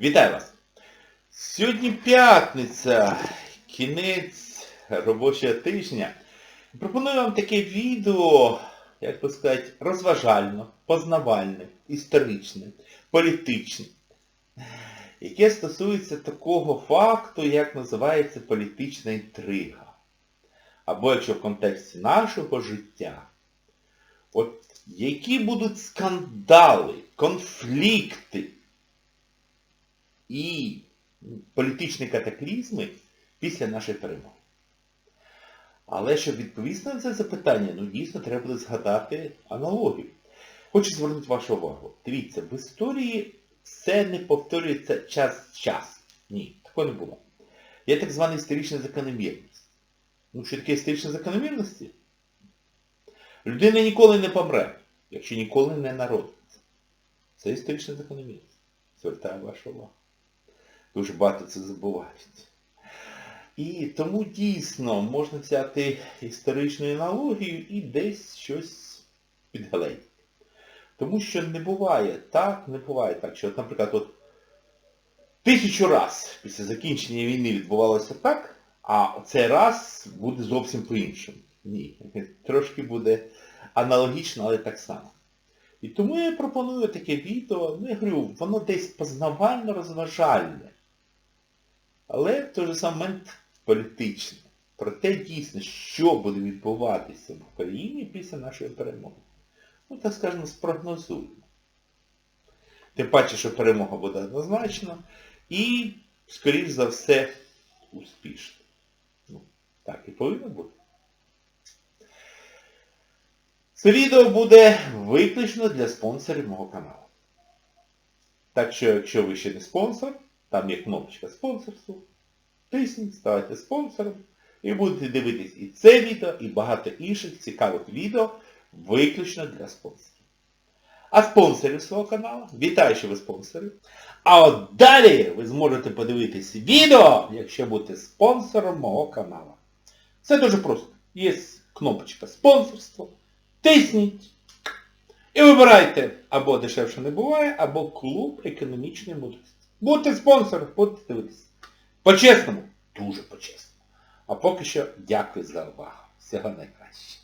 Вітаю вас! Сьогодні п'ятниця, кінець робочого тижня. Пропоную вам таке відео, як би сказати, розважальне, познавальне, історичне, політичне, яке стосується такого факту, як називається політична інтрига. Або якщо в контексті нашого життя, от які будуть скандали, конфлікти, і політичні катаклізми після нашої перемоги. Але щоб відповісти на це запитання, ну дійсно треба буде згадати аналогію. Хочу звернути вашу увагу. Дивіться, в історії все не повторюється час в час. Ні, такого не було. Є так звана історична закономірність. Ну, що таке історична закономірності? Людина ніколи не помре, якщо ніколи не народиться. Це історична закономірність. Звертаю вашу увагу. Дуже багато це забувають. І тому дійсно можна взяти історичну аналогію і десь щось підгледіти. Тому що не буває так, не буває так, що, наприклад, от тисячу раз після закінчення війни відбувалося так, а цей раз буде зовсім по-іншому. Ні. Трошки буде аналогічно, але так само. І тому я пропоную таке відео, ну я говорю, воно десь познавально-розважальне, але в той же самий момент політичне. Про те дійсно, що буде відбуватися в Україні після нашої перемоги. Ну, так скажемо, спрогнозуємо. Тим паче, що перемога буде однозначно і, скоріш за все, успішна. Ну, так і повинно бути. Це відео буде виключно для спонсорів мого каналу. Так що, якщо ви ще не спонсор, там є кнопочка спонсорству, тисніть, ставайте спонсором і будете дивитись і це відео, і багато інших цікавих відео виключно для спонсорів. А спонсорів свого каналу, вітаю, що ви спонсори. А от далі ви зможете подивитись відео, якщо будете спонсором мого каналу. Це дуже просто. Є кнопочка спонсорство. Тисніть. І вибирайте або дешевше не буває, або клуб економічної мудрості. Будьте спонсором, будьте дивитися. По-чесному, дуже по-чесному. А поки що дякую за увагу. Всього найкраще.